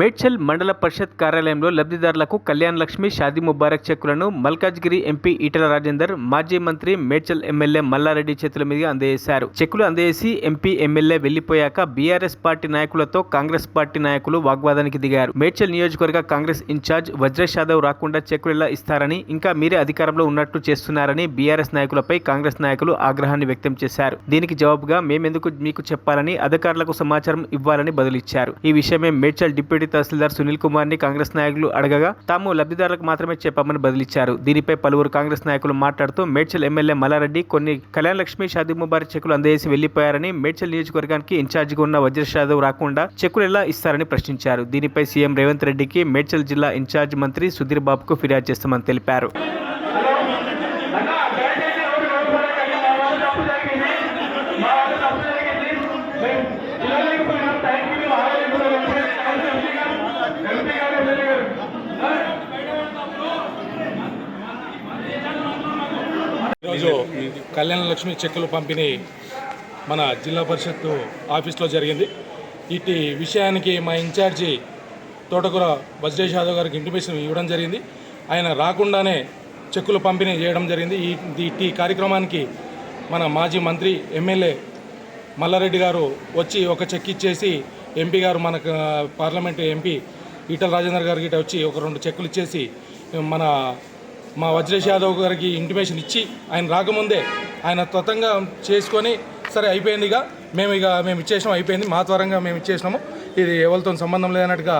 మేడ్చల్ మండల పరిషత్ కార్యాలయంలో లబ్ధిదారులకు కళ్యాణ్ లక్ష్మి షాదీ ముబారక్ చెక్కులను మల్కాజ్గిరి ఎంపీ ఈటల రాజేందర్ మాజీ మంత్రి మేడ్చల్ ఎమ్మెల్యే మల్లారెడ్డి చేతుల మీదుగా అందజేశారు. చెక్కులు అందజేసి ఎంపీ ఎమ్మెల్యే వెళ్ళిపోయాక బీఆర్ఎస్ పార్టీ నాయకులతో కాంగ్రెస్ పార్టీ నాయకులు వాగ్వాదానికి దిగారు. మేడ్చల్ నియోజకవర్గ కాంగ్రెస్ ఇన్ఛార్జ్ వజ్రేష్ యాదవ్ రాకుండా చెక్కులు ఎలా ఇస్తారని ఇంకా మీరే అధికారంలో ఉన్నట్టు చేస్తున్నారని బీఆర్ఎస్ నాయకులపై కాంగ్రెస్ నాయకులు ఆగ్రహాన్ని వ్యక్తం చేశారు. దీనికి జవాబుగా మేమెందుకు మీకు చెప్పాలని అధికారులకు సమాచారం ఇవ్వాలని బదులిచ్చారు. ఈ విషయమే మేడ్చల్ డిప్యూటీ తహసీల్దార్ సునీల్ కుమార్ని కాంగ్రెస్ నాయకులు అడగగా తాము లబ్ధిదారులకు మాత్రమే చెప్పామని బదిలిచ్చారు. దీనిపై పలువురు కాంగ్రెస్ నాయకులు మాట్లాడుతూ మేడ్చల్ ఎమ్మెల్యే మల్లారెడ్డి కొన్ని కళ్యాణ్ లక్ష్మి షాదీ ముబారక్ చెక్కులు అందజేసి వెళ్ళిపోయారని మేడ్చల్ నియోజకవర్గానికి ఇన్ఛార్జిగా ఉన్న వజ్రేష్ యాదవ్ రాకుండా చెక్కులు ఎలా ఇస్తారని ప్రశ్నించారు. దీనిపై సీఎం రేవంత్ రెడ్డికి మేడ్చల్ జిల్లా ఇన్ఛార్జ్ మంత్రి సుధీర్ బాబుకు ఫిర్యాదు చేస్తామని తెలిపారు అన్నా దయచేసి ఎవరు లోపలికి మా వాళ్ళు తప్పు జరిగింది మా వాళ్ళు తప్పు జరిగింది మేము ఇవ్వలేకపోయినాం టైంకి మేము ఆగలేకపోయినాం ఎంపీ గారు ఎంపీ గారు ఎమ్మెల్యే గారు ఈరోజు కళ్యాణ లక్ష్మి చెక్కులు పంపిణీ మన జిల్లా పరిషత్ ఆఫీస్లో జరిగింది. ఇటు విషయానికి మా ఇన్ఛార్జి తోటకూర వజ్రేష్ యాదవ్ గారికి ఇంటిమేషన్ ఇవ్వడం జరిగింది. ఆయన రాకుండానే చెక్కులు పంపిణీ చేయడం జరిగింది. ఈ ఈ కార్యక్రమానికి మన మాజీ మంత్రి ఎమ్మెల్యే మల్లారెడ్డి గారు వచ్చి ఒక చెక్ ఇచ్చేసి ఎంపీ గారు మనకు parliament parliament MP Etela Rajender గారికి ఇట వచ్చి ఒక రెండు చెక్కులు ఇచ్చేసి మన మా వజ్రేష్ యాదవ్ గారికి ఇంటిమేషన్ ఇచ్చి ఆయన రాకముందే ఆయన త్వతంగా చేసుకొని సరే అయిపోయిందిగా మేము ఇక మేము ఇచ్చేసినాం అయిపోయింది మా త్వరంగా మేము ఇచ్చేసినాము. ఇది ఎవరితో సంబంధం లేనట్టుగా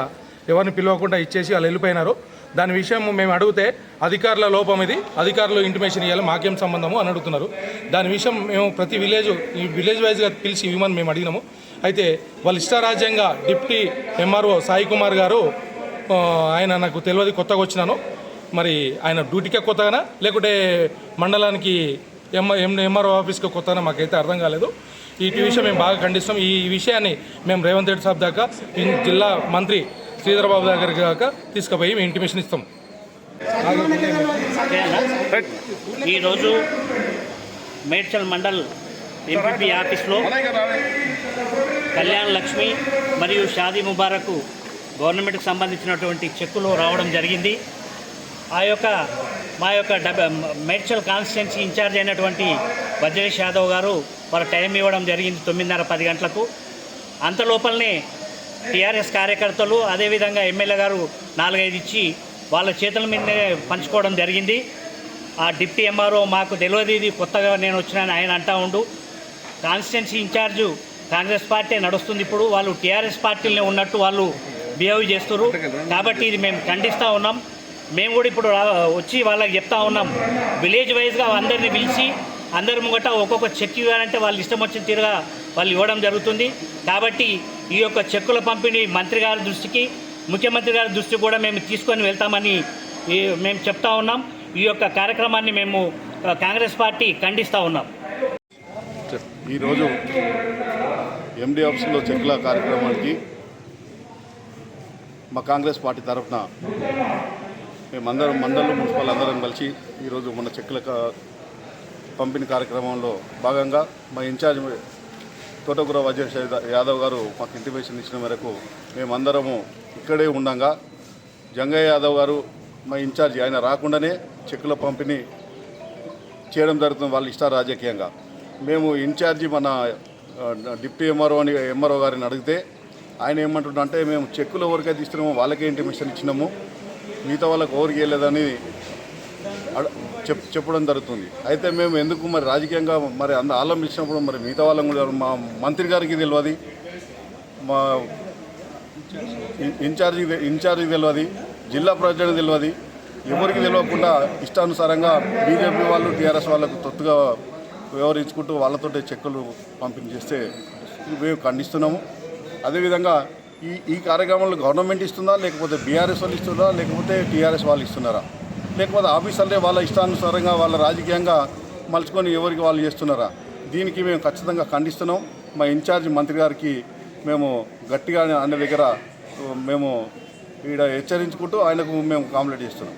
ఎవరిని పిలవకుండా ఇచ్చేసి వాళ్ళు వెళ్ళిపోయినారు. దాని విషయం మేము అడిగితే అధికారుల లోపం ఇది అధికారులు ఇంటిమేషన్ ఇవ్వాలి మాకేం సంబంధము అని అడుగుతున్నారు. దాని విషయం మేము ప్రతి విలేజ్ ఈ విలేజ్ వైజ్గా పిలిచి ఇవ్వమని మేము అడిగినాము. అయితే వాళ్ళ ఇష్టారాజ్యంగా డిప్టీ ఎంఆర్ఓ సాయి కుమార్ గారు ఆయన నాకు తెలియదు కొత్తగా వచ్చినాను. మరి ఆయన డ్యూటీకే కొత్తగానా? లేకుంటే మండలానికి ఎం ఎం ఎంఆర్ఓ ఆఫీస్కి కొత్తగా మాకైతే అర్థం కాలేదు. ఈ విషయం మేము బాగా ఖండిస్తాం. ఈ విషయాన్ని మేము రేవంత్ రెడ్డి సాబ్ దాకా ఈ జిల్లా మంత్రి శ్రీధరబాబు దగ్గరికి దాకా తీసుకుపోయి మేము ఇంటిమేషన్ ఇస్తాం. ఈరోజు మేడ్చల్ మండల్ ఎంపీపీ ఆఫీస్లో కళ్యాణ్ లక్ష్మి మరియు షాదీ ముబారక్ గవర్నమెంట్కి సంబంధించినటువంటి చెక్కులు రావడం జరిగింది. ఆ యొక్క మా యొక్క డబ మేడ్చల్ కాన్స్టిట్యున్సీ ఇన్ఛార్జ్ అయినటువంటి వజ్రేష్ యాదవ్ గారు వాళ్ళ టైం ఇవ్వడం జరిగింది తొమ్మిదిన్నర పది గంటలకు. అంత లోపలనే టీఆర్ఎస్ కార్యకర్తలు అదేవిధంగా ఎమ్మెల్యే గారు నాలుగైదు ఇచ్చి వాళ్ళ చేతుల మీదనే పంచుకోవడం జరిగింది. ఆ డిప్టీ ఎంఆర్ఓ మాకు తెలియదు ఇది కొత్తగా నేను వచ్చినాను ఆయన అంటా ఉండు. కాన్స్టిట్యున్సీ ఇన్ఛార్జు కాంగ్రెస్ పార్టీ నడుస్తుంది ఇప్పుడు వాళ్ళు టీఆర్ఎస్ పార్టీలనే ఉన్నట్టు వాళ్ళు బిహేవ్ చేస్తున్నారు కాబట్టి ఇది మేము ఖండిస్తూ ఉన్నాం. మేము కూడా ఇప్పుడు వచ్చి వాళ్ళకి చెప్తా ఉన్నాం. విలేజ్ వైజ్గా అందరిని పిలిచి అందరి ముంగట ఒక్కొక్క చెక్ ఇవ్వాలంటే వాళ్ళు ఇష్టం వచ్చిన తీరుగా వాళ్ళు ఇవ్వడం జరుగుతుంది. కాబట్టి ఈ యొక్క చెక్కుల పంపిణీ మంత్రి గారి దృష్టికి ముఖ్యమంత్రి గారి దృష్టికి కూడా మేము తీసుకొని వెళ్తామని మేము చెప్తా ఉన్నాం. ఈ యొక్క కార్యక్రమాన్ని మేము కాంగ్రెస్ పార్టీ ఖండిస్తూ ఉన్నాం. ఈరోజు ఎండి ఆఫీసులో చెక్కుల కార్యక్రమానికి మా కాంగ్రెస్ పార్టీ తరఫున మేమందరం మండలం మున్సిపల్ అందరం కలిసి ఈరోజు మన చెక్కుల పంపిణీ కార్యక్రమంలో భాగంగా మా ఇన్ఛార్జ్ తోటకూర వజ్రేష్ యాదవ్ గారు మాకు ఇంటిమేషన్ ఇచ్చిన మేరకు మేమందరము ఇక్కడే ఉండగా జంగయ్య యాదవ్ గారు మా ఇన్ఛార్జి ఆయన రాకుండానే చెక్కుల పంపిణీ చేయడం జరుగుతుంది వాళ్ళ ఇష్ట రాజకీయంగా. మేము ఇన్ఛార్జి మన ఆ, డిప్యూటీ ఎంఆర్ఓ అని ఎంఆర్ఓ గారిని అడిగితే ఆయన ఏమంటుండే అంటే మేము చెక్కులు ఎవరికైతే ఇస్తున్నామో వాళ్ళకే ఇంటిమేషన్ ఇచ్చినాము. మిగతా వాళ్ళకి ఎవరికి వెళ్ళేదని చెప్ చెప్పడం జరుగుతుంది. అయితే మేము ఎందుకు మరి రాజకీయంగా మరి అంద ఆలం ఇచ్చినప్పుడు మరి మిగతా వాళ్ళం కూడా మా మంత్రి గారికి తెలియదు మా ఇన్- ఇన్ఛార్జికి ఇన్ఛార్జికి తెలియదు జిల్లా ప్రజలకు తెలియదు ఎవరికి తెలియకుండా ఇష్టానుసారంగా బీజేపీ వాళ్ళు టీఆర్ఎస్ వాళ్ళకు తొత్తుగా వ్యవహరించుకుంటూ వాళ్ళతోటే చెక్కులు పంపిణీ చేస్తే మేము ఖండిస్తున్నాము. అదేవిధంగా ఈ ఈ కార్యక్రమంలో గవర్నమెంట్ ఇస్తుందా? లేకపోతే బీఆర్ఎస్ వాళ్ళు ఇస్తుందా? లేకపోతే టీఆర్ఎస్ వాళ్ళు ఇస్తున్నారా? లేకపోతే ఆఫీసర్లే వాళ్ళ ఇష్టానుసారంగా వాళ్ళ రాజకీయంగా మలుచుకొని ఎవరికి వాళ్ళు చేస్తున్నారా? దీనికి మేము ఖచ్చితంగా ఖండిస్తున్నాం. మా ఇన్ఛార్జ్ మంత్రి గారికి మేము గట్టిగా అన్న దగ్గర మేము ఈడ హెచ్చరించుకుంటూ ఆయనకు మేము కాంప్లైంట్ చేస్తున్నాం.